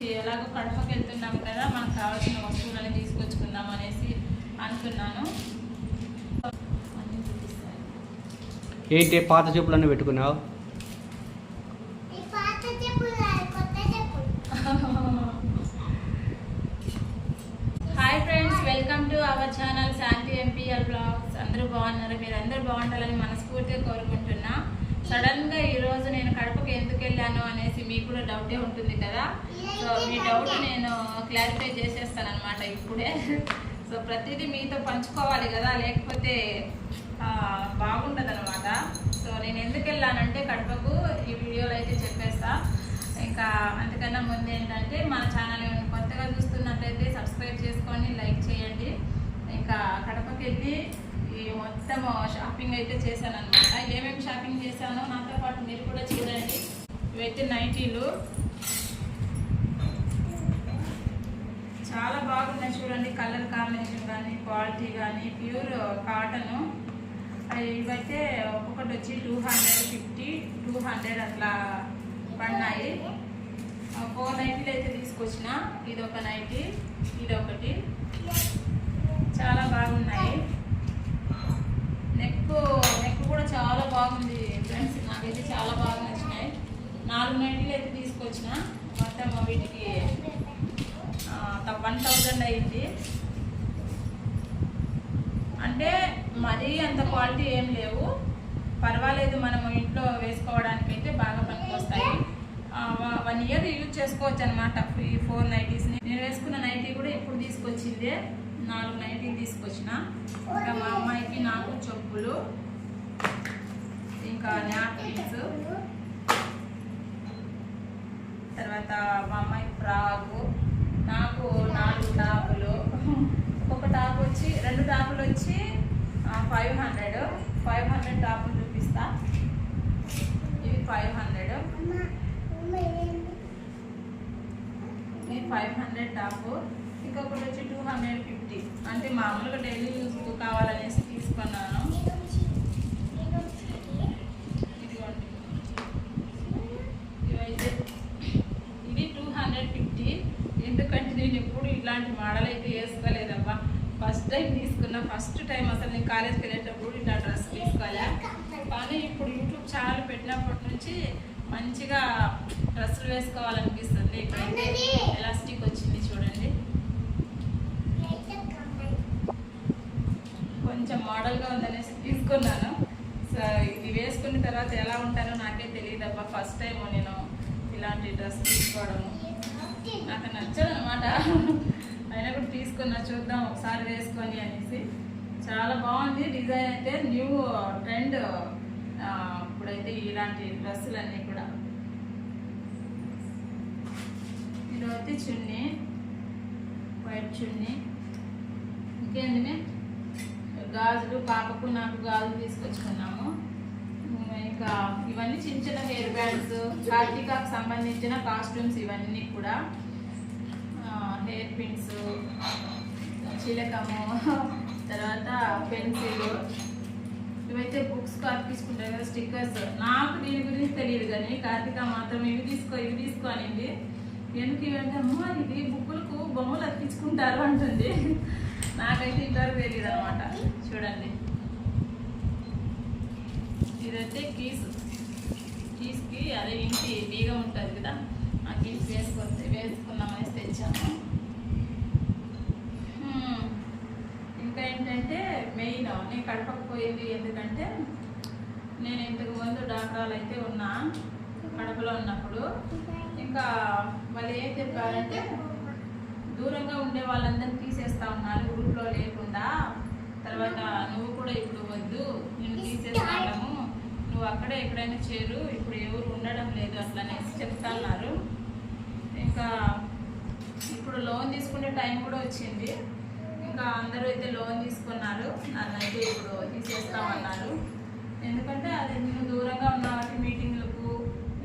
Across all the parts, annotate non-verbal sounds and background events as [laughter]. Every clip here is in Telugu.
ఎలాగో కడపకి వెళ్తున్నాం కదా మనకు కావాల్సిన వస్తువులని తీసుకొచ్చుకుందాం అనేసి అనుకున్నాను. ఏంటి పాత చెప్పులన్నీ పెట్టుకున్నావు. Hi friends welcome to our channel Shanti MPL blogs అందరూ బాగున్నారు మీరు అందరూ బాగుండాలని మనస్ఫూర్తిగా కోరుకుంటున్నా సడన్గా ఈరోజు నేను కడపకి ఎందుకు వెళ్ళాను అనేసి మీకు కూడా డౌటే ఉంటుంది కదా? సో మీ డౌట్ నేను క్లారిఫై చేసేస్తాను అనమాట ఇప్పుడే. సో ప్రతిదీ మీతో పంచుకోవాలి కదా లేకపోతే బాగుండదు అనమాట సో నేను ఎందుకు వెళ్ళానంటే కడపకు ఈ వీడియోలో అయితే చెప్పేస్తా. ఇంకా అంతకన్నా ముందు ఏంటంటే మన ఛానల్ ఏమైనా కొత్తగా చూస్తున్నట్లయితే సబ్స్క్రైబ్ చేసుకొని లైక్ చేయండి. ఇంకా కడపకి వెళ్ళి ఈ మొత్తం షాపింగ్ అయితే చేశాను అనమాట ఏమేమి షాపింగ్ చేశానో నాతో పాటు మీరు కూడా చూడండి. ఇవైతే నైటీలు చాలా బాగున్నాయి చూడండి. కలర్ కాంబినేషన్ కానీ క్వాలిటీ కానీ ప్యూర్ కాటన్ ఇవైతే ఒక్కొక్కటి వచ్చి two hundred fifty two hundred అట్లా పడినాయి. ఫోర్ నైటీలు అయితే తీసుకొచ్చిన. ఇది ఒక నైటీ ఇది ఒకటి చాలా బాగున్నాయి. నెక్ నెక్ కూడా చాలా బాగుంది ఫ్రెండ్స్. నాకైతే చాలా బాగా నచ్చినాయి. నాలుగు నైటీలు అయితే తీసుకొచ్చిన. మొత్తం వీటికి వన్ థౌజండ్ అయింది. అంటే మరీ అంత క్వాలిటీ ఏం లేవు. పర్వాలేదు మనము ఇంట్లో వేసుకోవడానికి అయితే బాగా పనికొస్తాయి. వన్ ఇయర్ యూజ్ చేసుకోవచ్చు అనమాట ఈ ఫోర్ నైటీస్ని. నేను వేసుకున్న నైటీ కూడా ఎప్పుడు తీసుకొచ్చిందే. నాలుగు నైటీ తీసుకొచ్చిన. ఇంకా మా అమ్మాయికి నాకు చెప్పులు ఇంకా నాప్కిన్స్ తర్వాత మా అమ్మాయి ఫ్రాకు నాకు నాలుగు టాపులు. ఒక్కొక్క టాప్ వచ్చి రెండు టాపులు వచ్చి ఫైవ్ హండ్రెడ్ ఫైవ్ హండ్రెడ్ టాపులు చూపిస్తా. ఇవి ఫైవ్ హండ్రెడ్? ఇది ఫైవ్ హండ్రెడ్ టాప్. ఇంకొకటి వచ్చి టూ హండ్రెడ్ ఫిఫ్టీ అంటే మామూలుగా డైలీ యూస్ కావాలనేసి తీసుకున్నాను. ఇదిగోండి. ఇవైతే ఇది టూ హండ్రెడ్ ఫిఫ్టీ. ఎందుకంటే నేను ఎప్పుడు ఇలాంటి మోడల్ అయితే వేసుకోలేదబ్బా. ఫస్ట్ టైం తీసుకున్నా. ఫస్ట్ టైం అసలు నేను కాలేజ్కి వెళ్ళేటప్పుడు ఇట్లా డ్రెస్ తీసుకోలే. కానీ ఇప్పుడు యూట్యూబ్ ఛానల్ పెట్టినప్పటి నుంచి మంచిగా డ్రెస్సులు వేసుకోవాలనిపిస్తుంది. ఇక్కడైతే ఎలాస్టిక్ వచ్చింది చూడండి అయితే కమ్మాయి. కొంచెం మోడల్గా ఉందనేసి తీసుకున్నాను. సో ఇది వేసుకున్న తర్వాత ఎలా ఉంటానో నాకే తెలియదబ్బా. ఫస్ట్ టైం నేను ఇలాంటి డ్రెస్ తీసుకోవడము నాకు నచ్చదు అనమాట అయినా కూడా తీసుకున్నా చూద్దాం ఒకసారి వేసుకొని అనేసి. చాలా బాగుంది. డిజైన్ అయితే న్యూ ట్రెండ్ ఇప్పుడైతే ఇలాంటి డ్రెస్సులన్నీ కూడా. ఇది వచ్చి చున్నీ. వైట్ చున్నీ. ఇంకేంటి గాజులు పాపకు నాకు గాజులు తీసుకొచ్చుకున్నాము. ఇంకా ఇవన్నీ చిన్న చిన్న హెయిర్ బ్యాండ్స్ కార్తీకాకు సంబంధించిన కాస్ట్యూమ్స్ ఇవన్నీ కూడా. హెయిర్ పిన్స్ చిలకము తర్వాత పెన్సిల్. ఇవైతే బుక్స్ తీసుకుంటారు కదా స్టిక్కర్స్ నాకు దీని గురించి తెలియదు కానీ కార్తీక మాత్రం ఇవి తీసుకో ఇవి తీసుకో అనింది. ఎందుకు ఇవంటే అమ్మ ఇది బుక్కులు బొమ్మలు అతికించుకుంటారు అంటుంది. నాకైతే ఇంతవరకు తెలియదు అనమాట చూడండి. ఇదైతే కీస్. కీస్కి అదే ఇంటి బీగం ఉంటుంది కదా ఆ కీస్ వేసుకొస్తే వేసుకుందామనేసి తెచ్చాము. ఇంకా ఏంటంటే మెయిన్ నేను కడపకపోయింది ఎందుకంటే నేను ఇంతకు ముందు డాక్టర్లు అయితే ఉన్నా కడపలో ఉన్నప్పుడు. ఇంకా వాళ్ళు ఏం చెప్పారంటే దూరంగా ఉండే వాళ్ళందరినీ తీసేస్తా ఉన్నారు గ్రూప్లో లేకుండా. తర్వాత నువ్వు కూడా ఇప్పుడు వద్దు నేను తీసేస్తాము నువ్వు అక్కడే ఎక్కడైనా చేరు ఇప్పుడు ఎవరు ఉండడం లేదు అట్లా అనేసి చెప్తున్నారు ఇంకా ఇప్పుడు లోన్ తీసుకునే టైం కూడా వచ్చింది. ఇంకా అందరూ అయితే లోన్ తీసుకున్నారు నన్నైతే ఇప్పుడు తీసేస్తామన్నారు. ఎందుకంటే అది నువ్వు దూరంగా ఉన్నావు మీటింగ్లకు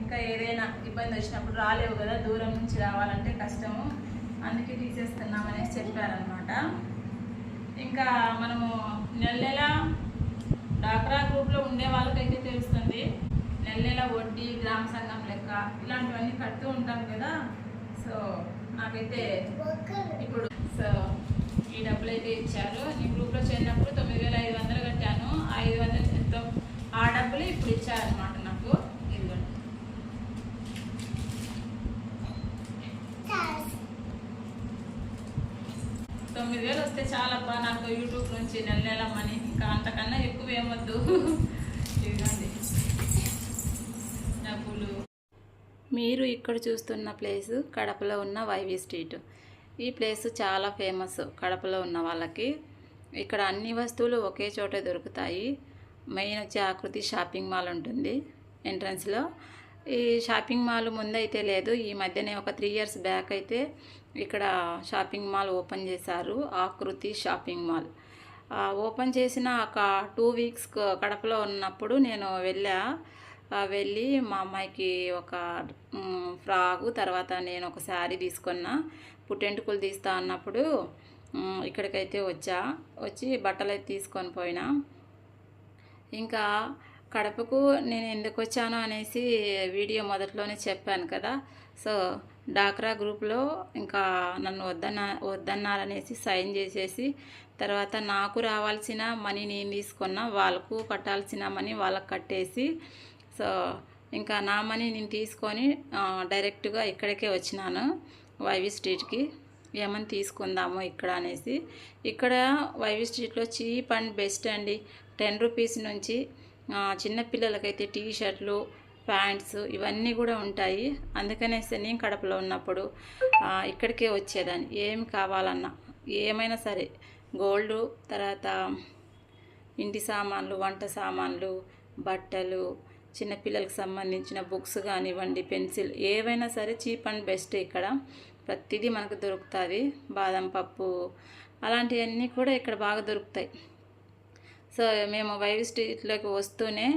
ఇంకా ఏదైనా ఇబ్బంది వచ్చినప్పుడు రాలేవు కదా దూరం నుంచి రావాలంటే కష్టము. అందుకే తీసేస్తున్నాం చెప్పారనమాట ఇంకా మనము నెల నెల డాక్రా గ్రూప్లో ఉండే వాళ్ళకైతే తెలుస్తుంది. నెల నెల వడ్డీ గ్రామ సంఘం లెక్క ఇలాంటివన్నీ కడుతూ ఉంటాం కదా. సో నాకైతే ఇప్పుడు సో ఈ డబ్బులు అయితే ఇచ్చారు. ఈ గ్రూప్లో చేరినప్పుడు తొమ్మిది వేల ఐదు వందలు కట్టాను. ఐదు వందలు ఎంతో ఆ డబ్బులు ఇప్పుడు ఇచ్చారనమాట నాకు ఇదిగోండి టాస్ తొమ్మిది వేలు వస్తే చాలబ్బా నాకు యూట్యూబ్ నుంచి నెల నెల మనీ. ఇంకా అంతకన్నా ఎక్కువ ఏమొద్దు ఇదిగోండి. డబ్బులు. మీరు ఇక్కడ చూస్తున్న ప్లేస్ కడపలో ఉన్న వైవి స్ట్రీట్. ఈ ప్లేస్ చాలా ఫేమస్ కడపలో ఉన్న వాళ్ళకి. ఇక్కడ అన్ని వస్తువులు ఒకే చోట దొరుకుతాయి. మెయిన్ వచ్చి ఆకృతి షాపింగ్ మాల్ ఉంటుంది ఎంట్రన్స్లో. ఈ షాపింగ్ మాల్ ముందైతే లేదు. ఈ మధ్యనే ఒక త్రీ ఇయర్స్ బ్యాక్ అయితే ఇక్కడ షాపింగ్ మాల్ ఓపెన్ చేశారు. ఆకృతి షాపింగ్ మాల్. ఓపెన్ చేసిన ఒక టూ వీక్స్ కడపలో ఉన్నప్పుడు నేను వెళ్ళా. వెళ్ళి మా అమ్మాయికి ఒక ఫ్రాగు తర్వాత నేను ఒక శారీ తీసుకున్నా. పుట్టెంటుకులు తీస్తా అన్నప్పుడు ఇక్కడికైతే వచ్చా. వచ్చి బట్టలు అయితే తీసుకొని పోయినా. ఇంకా కడపకు నేను ఎందుకు వచ్చాను అనేసి వీడియో మొదట్లోనే చెప్పాను కదా. సో డాక్రా గ్రూప్లో ఇంకా నన్ను వద్దన్న వద్దన్నారనేసి సైన్ చేసేసి తర్వాత నాకు రావాల్సిన మనీ నేను తీసుకున్నా వాళ్ళకు కట్టాల్సిన మనీ వాళ్ళకి కట్టేసి సో ఇంకా నా మనీ నేను తీసుకొని డైరెక్ట్గా ఇక్కడికే వచ్చినాను వైవి స్ట్రీట్కి. ఏమని తీసుకుందాము ఇక్కడ అనేసి. ఇక్కడ వైవి స్ట్రీట్లో చీప్ అండ్ బెస్ట్ అండి. టెన్ రూపీస్ నుంచి చిన్నపిల్లలకైతే టీ షర్ట్లు ప్యాంట్స్ ఇవన్నీ కూడా ఉంటాయి. అందుకనేసి నేను కడపలో ఉన్నప్పుడు ఇక్కడికే వచ్చేదాన్ని. ఏమి కావాలన్నా ఏమైనా సరే. గోల్డ్ తర్వాత ఇంటి సామాన్లు వంట సామాన్లు బట్టలు చిన్నపిల్లలకు సంబంధించిన బుక్స్ కానివ్వండి పెన్సిల్ ఏవైనా సరే చీప్ అండ్ బెస్ట్ ఇక్కడ. ప్రతిదీ మనకు దొరుకుతుంది. బాదం పప్పు అలాంటివన్నీ కూడా ఇక్కడ బాగా దొరుకుతాయి. సో మేము వైవి స్ట్రీట్లోకి వస్తూనే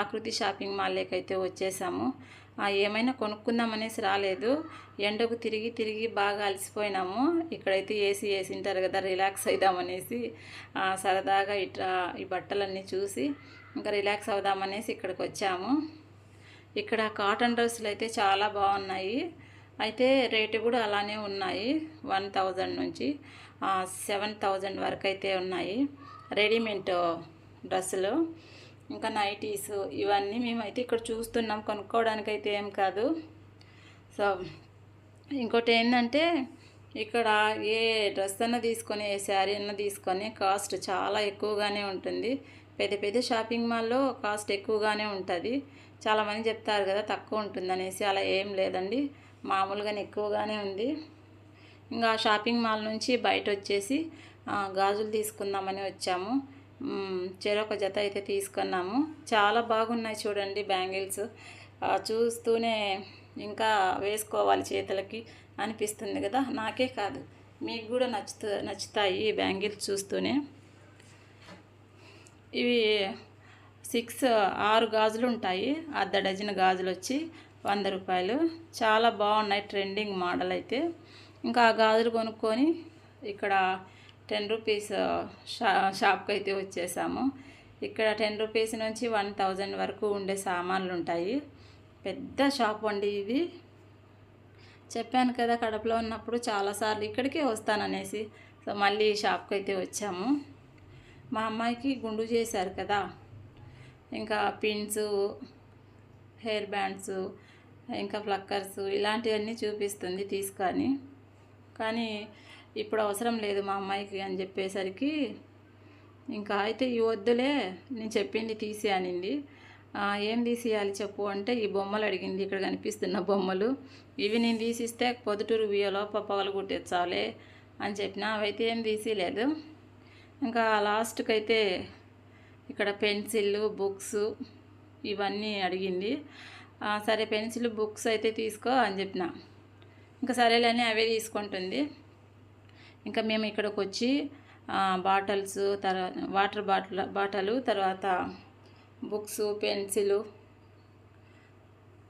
ఆకృతి షాపింగ్ మాల్లోకి అయితే వచ్చేసాము ఏమైనా కొనుక్కుందాం అనేసి రాలేదు. ఎండకు తిరిగి తిరిగి బాగా అలసిపోయినాము. ఇక్కడైతే ఏసీ వేసింటారు కదా రిలాక్స్ అవుదామనేసి సరదాగా ఇట్లా ఈ బట్టలన్నీ చూసి ఇంకా రిలాక్స్ అవుదామనేసి ఇక్కడికి వచ్చాము. ఇక్కడ కాటన్ డ్రెస్సులు అయితే చాలా బాగున్నాయి. అయితే రేటు కూడా అలానే ఉన్నాయి. వన్ థౌజండ్ నుంచి సెవెన్ థౌజండ్ వరకు అయితే ఉన్నాయి. రెడీమేడ్ డ్రెస్సులు ఇంకా నైటీస్ ఇవన్నీ మేమైతే ఇక్కడ చూస్తున్నాం. కొనుక్కోవడానికి అయితే ఏం కాదు. సో ఇంకోటి ఏంటంటే ఇక్కడ ఏ డ్రెస్ అన్న తీసుకొని ఏ శారీ అన్న తీసుకొని కాస్ట్ చాలా ఎక్కువగానే ఉంటుంది. పెద్ద పెద్ద షాపింగ్ మాల్లో కాస్ట్ ఎక్కువగానే ఉంటుంది. చాలామంది చెప్తారు కదా తక్కువ ఉంటుంది అనేసి అలా ఏం లేదండి. మామూలుగానే ఎక్కువగానే ఉంది. ఇంకా షాపింగ్ మాల్ నుంచి బయట వచ్చేసి గాజులు తీసుకుందామని వచ్చాము. చెరొక జత అయితే తీసుకున్నాము. చాలా బాగున్నాయి చూడండి బ్యాంగిల్స్. చూస్తూనే ఇంకా వేసుకోవాలి చేతులకి అనిపిస్తుంది కదా. నాకే కాదు మీకు కూడా నచ్చుతా నచ్చుతాయి ఈ బ్యాంగిల్స్ చూస్తూనే. ఇవి సిక్స్ ఆరు గాజులు ఉంటాయి. అర్ధ డజన్ గాజులు వచ్చి వంద రూపాయలు. చాలా బాగున్నాయి ట్రెండింగ్ మోడల్ అయితే. ఇంకా ఆ గాజులు కొనుక్కొని ఇక్కడ టెన్ రూపీస్ షా షాప్కి అయితే వచ్చేసాము. ఇక్కడ టెన్ రూపీస్ నుంచి వన్ థౌజండ్ వరకు ఉండే సామాన్లు ఉంటాయి పెద్ద షాప్ అండి ఇది. చెప్పాను కదా కడపలో ఉన్నప్పుడు చాలాసార్లు ఇక్కడికే వస్తాననేసి. సో మళ్ళీ ఈ షాప్కి అయితే వచ్చాము. మా అమ్మాయికి గుండు చేశారు కదా. ఇంకా పిన్స్ హెయిర్ బ్యాండ్స్ ఇంకా ఫ్లక్కర్స్ ఇలాంటివన్నీ చూపిస్తుంది తీసుకొని. కానీ ఇప్పుడు అవసరం లేదు మా అమ్మాయికి అని చెప్పేసరికి ఇంకా అయితే ఈ వద్దులే నేను చెప్పింది తీసి అనింది ఏం తీసేయాలి చెప్పు అంటే ఈ బొమ్మలు అడిగింది ఇక్కడ కనిపిస్తున్న బొమ్మలు. ఇవి నేను తీసిస్తే పొద్దుటూరు వియోలో పప్పగలు కుట్టించాలి అని చెప్పిన అవైతే ఏం తీసేయలేదు. ఇంకా లాస్ట్కి అయితే ఇక్కడ పెన్సిల్ బుక్స్ ఇవన్నీ అడిగింది. సరే పెన్సిల్ బుక్స్ అయితే తీసుకో అని చెప్పిన. ఇంకా సరేలేని అవే తీసుకుంటుంది. ఇంకా మేము ఇక్కడికి వచ్చి బాటిల్స్ బాటల్స్ తర్వాత వాటర్ బాటిల్ బాటలు తర్వాత బుక్స్ పెన్సిలు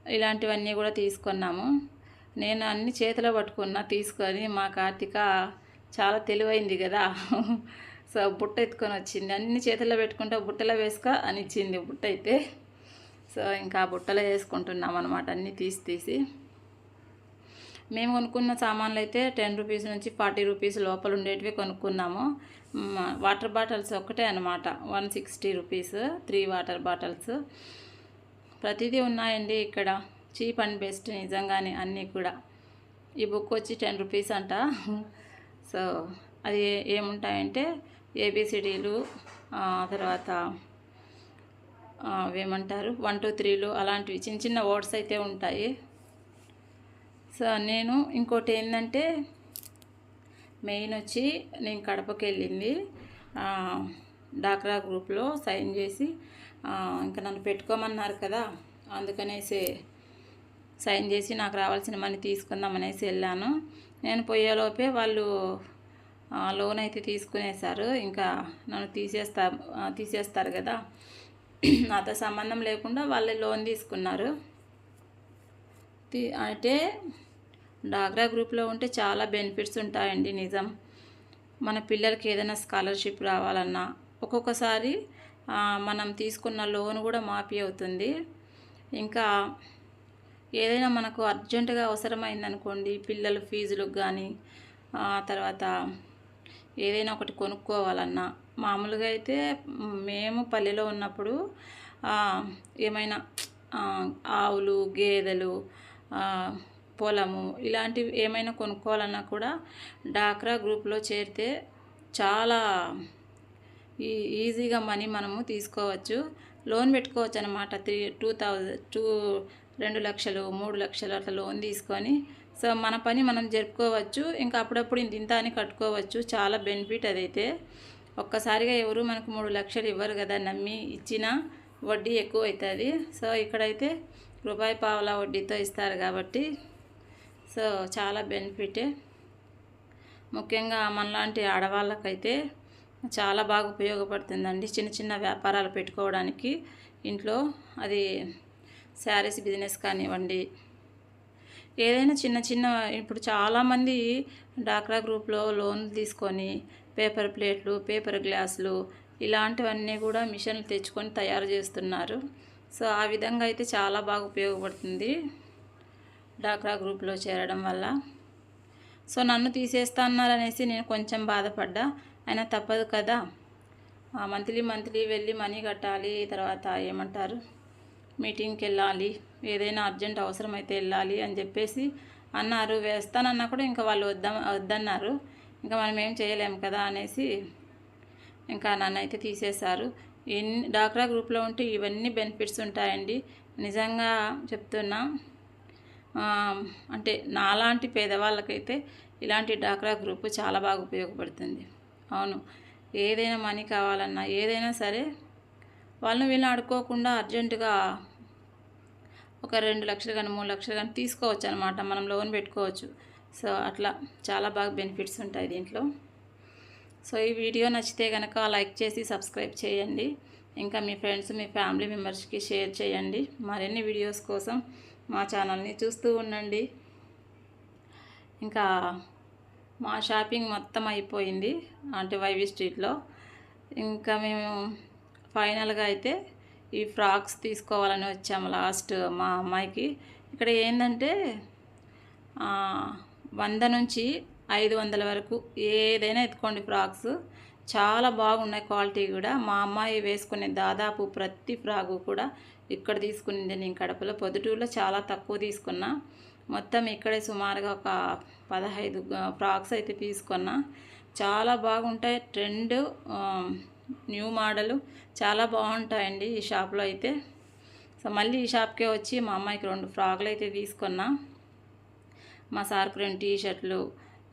ఇలాంటివన్నీ కూడా తీసుకున్నాము. నేను అన్ని చేతిలో పట్టుకున్నా తీసుకొని మా కార్తిక చాలా తెలివైంది కదా. [laughs] సో బుట్ట ఎత్తుకొని వచ్చింది. అన్ని చేతిలో పెట్టుకుంటే బుట్టలో వేసుకో అని ఇచ్చింది బుట్ట అయితే. సో ఇంకా బుట్టలో వేసుకుంటున్నాం అనమాట అన్నీ తీసి తీసి. మేము కొనుక్కున్న సామాన్లు అయితే టెన్ రూపీస్ నుంచి ఫార్టీ రూపీస్ లోపల ఉండేటివి కొనుక్కున్నాము. వాటర్ బాటిల్స్ ఒక్కటే అనమాట one sixty rupees three water bottles. ప్రతిదీ ఉన్నాయండి ఇక్కడ. చీప్ అండ్ బెస్ట్ నిజంగానే అన్నీ కూడా. ఈ బుక్ వచ్చి టెన్ రూపీస్ అంట. సో అది ఏముంటాయంటే ఏబిసిడీలు తర్వాత అవేమంటారు? వన్ టూ త్రీలు అలాంటివి. చిన్న చిన్న వర్డ్స్ అయితే ఉంటాయి. సో నేను ఇంకోటి ఏంటంటే మెయిన్ వచ్చి నేను కడపకి వెళ్ళింది డాక్రా గ్రూప్లో సైన్ చేసి ఇంకా నన్ను పెట్టుకోమన్నారు కదా అందుకనేసి సైన్ చేసి నాకు రావాల్సిన మనీ తీసుకుందాం అనేసి వెళ్ళాను. నేను పోయేలోపే వాళ్ళు లోన్ అయితే తీసుకునేసారు ఇంకా నన్ను తీసేస్తా తీసేస్తారు కదా. నాతో సంబంధం లేకుండా వాళ్ళే లోన్ తీసుకున్నారు. తీ- డాగ్రా గ్రూప్లో ఉంటే చాలా బెనిఫిట్స్ ఉంటాయండి నిజం. మన పిల్లలకి ఏదైనా స్కాలర్షిప్ రావాలన్నా ఒక్కొక్కసారి మనం తీసుకున్న లోన్ కూడా మాఫీ అవుతుంది. ఇంకా ఏదైనా మనకు అర్జెంటుగా అవసరమైందనుకోండి పిల్లల ఫీజులకు కానీ తర్వాత ఏదైనా ఒకటి కొనుక్కోవాలన్నా. మామూలుగా అయితే మేము పల్లెలో ఉన్నప్పుడు ఏమైనా ఆవులు గేదెలు పొలము ఇలాంటివి ఏమైనా కొనుక్కోవాలన్నా కూడా డాక్రా గ్రూప్లో చేరితే చాలా ఈ ఈజీగా మనీ మనము తీసుకోవచ్చు. లోన్ పెట్టుకోవచ్చు అనమాట త్రీ టూ థౌజండ్ టూ రెండు లక్షలు మూడు లక్షలు అట్లా లోన్ తీసుకొని. సో మన పని మనం జరుపుకోవచ్చు. ఇంకా అప్పుడప్పుడు ఇంత ఇంత అని కట్టుకోవచ్చు. చాలా బెనిఫిట్ అదైతే. ఒక్కసారిగా ఎవరు మనకు మూడు లక్షలు ఇవ్వరు కదా నమ్మి ఇచ్చినా వడ్డీ ఎక్కువ అవుతుంది సో ఇక్కడైతే రూపాయి పావలా వడ్డీతో ఇస్తారు కాబట్టి సో చాలా బెనిఫిటే. ముఖ్యంగా మనలాంటి ఆడవాళ్ళకైతే చాలా బాగా ఉపయోగపడుతుందండి చిన్న చిన్న వ్యాపారాలు పెట్టుకోవడానికి. ఇంట్లో అది శారీస్ బిజినెస్ కానివ్వండి ఏదైనా చిన్న చిన్న ఇప్పుడు చాలామంది డాక్రా గ్రూప్లో లోన్లు తీసుకొని పేపర్ ప్లేట్లు పేపర్ గ్లాసులు ఇలాంటివన్నీ కూడా మిషన్లు తెచ్చుకొని తయారు చేస్తున్నారు. సో ఆ విధంగా అయితే చాలా బాగా ఉపయోగపడుతుంది. డాక్రా గ్రూప్లో చేరడం వల్ల. సో నన్ను తీసేస్తా అన్నారనేసి నేను కొంచెం బాధపడ్డా. అయినా తప్పదు కదా. మంత్లీ మంత్లీ వెళ్ళి మనీ కట్టాలి తర్వాత ఏమంటారు మీటింగ్కి వెళ్ళాలి ఏదైనా అర్జెంట్ అవసరమైతే వెళ్ళాలి అని చెప్పేసి అన్నారు. వేస్తానన్నా కూడా ఇంకా వాళ్ళు వద్ద వద్దన్నారు. ఇంకా మనం ఏం చేయలేము కదా అనేసి ఇంకా నన్ను అయితే తీసేశారు. ఎన్ని డాక్రా గ్రూప్లో ఉంటే ఇవన్నీ బెనిఫిట్స్ ఉంటాయండి. నిజంగా చెప్తున్నా. అంటే నాలాంటి పేదవాళ్ళకైతే ఇలాంటి డాక్రా గ్రూప్ చాలా బాగా ఉపయోగపడుతుంది. అవును. ఏదైనా మనీ కావాలన్నా ఏదైనా సరే వాళ్ళని వీళ్ళని అడుక్కోకుండా అర్జెంటుగా ఒక రెండు లక్షలు కానీ మూడు లక్షలు కానీ తీసుకోవచ్చు అనమాట మనం లోన్ పెట్టుకోవచ్చు. సో అట్లా చాలా బాగా బెనిఫిట్స్ ఉంటాయి దీంట్లో. సో ఈ వీడియో నచ్చితే కనుక లైక్ చేసి సబ్స్క్రైబ్ చేయండి. ఇంకా మీ ఫ్రెండ్స్ మీ ఫ్యామిలీ మెంబర్స్కి షేర్ చేయండి. మరిన్ని వీడియోస్ కోసం మా ఛానల్ని చూస్తూ ఉండండి. ఇంకా మా షాపింగ్ మొత్తం అయిపోయింది అంటే వైవి స్ట్రీట్లో. ఇంకా మేము ఫైనల్గా అయితే ఈ ఫ్రాక్స్ తీసుకోవాలని వచ్చాము లాస్ట్ మా అమ్మాయికి. ఇక్కడ ఏంటంటే వంద నుంచి ఐదు వందల వరకు ఏదైనా ఎత్తుకోండి ఫ్రాక్స్. చాలా బాగున్నాయి క్వాలిటీ కూడా. మా అమ్మాయి వేసుకునే దాదాపు ప్రతి ఫ్రాకు కూడా ఇక్కడ తీసుకునింది నేను కడపలో. పొద్దుటూరులో చాలా తక్కువ తీసుకున్నా. మొత్తం ఇక్కడే సుమారుగా ఒక పదహైదు ఫ్రాక్స్ అయితే తీసుకున్నా. చాలా బాగుంటాయి. ట్రెండ్ న్యూ మోడలు చాలా బాగుంటాయండి ఈ షాప్లో అయితే. సో మళ్ళీ ఈ షాప్కే వచ్చి మా అమ్మాయికి రెండు ఫ్రాకులు అయితే తీసుకున్నా. మా సార్కు రెండు టీ షర్ట్లు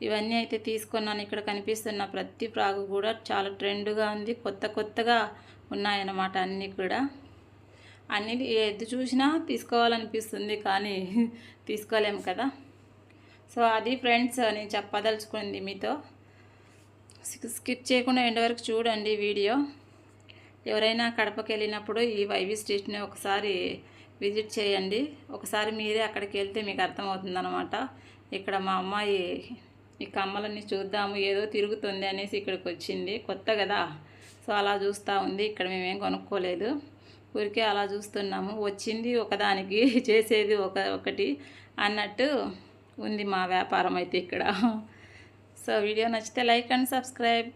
ఇవన్నీ అయితే తీసుకున్నాను. ఇక్కడ కనిపిస్తున్న ప్రతి ఫ్రాక్ కూడా చాలా ట్రెండ్గా ఉంది. కొత్త కొత్తగా ఉన్నాయన్నమాట అన్నీ కూడా. అన్ని ఎద్దు చూసినా తీసుకోవాలనిపిస్తుంది కానీ తీసుకోలేము కదా. సో అది ఫ్రెండ్స్ నేను చెప్పదలుచుకుంది మీతో. స్కిప్ చేయకుండా ఎండ్ వరకు చూడండి వీడియో. ఎవరైనా కడపకి వెళ్ళినప్పుడు ఈ వైవి స్ట్రీట్ని ఒకసారి విజిట్ చేయండి. ఒకసారి మీరే అక్కడికి వెళ్తే మీకు అర్థమవుతుందనమాట ఇక్కడ మా అమ్మాయి ఈ కమ్మలన్నీ చూద్దాము ఏదో తిరుగుతుంది అనేసి ఇక్కడికి వచ్చింది. కొత్త కదా. సో అలా చూస్తూ ఉంది. ఇక్కడ మేమేం కొనుక్కోలేదు. ఊరికే అలా చూస్తున్నాము. వచ్చింది ఒకదానికి [laughs] చేసేది ఒక ఒకటి అన్నట్టు ఉంది మా వ్యాపారం అయితే ఇక్కడ. [laughs] సో వీడియో నచ్చితే లైక్ అండ్ సబ్స్క్రైబ్.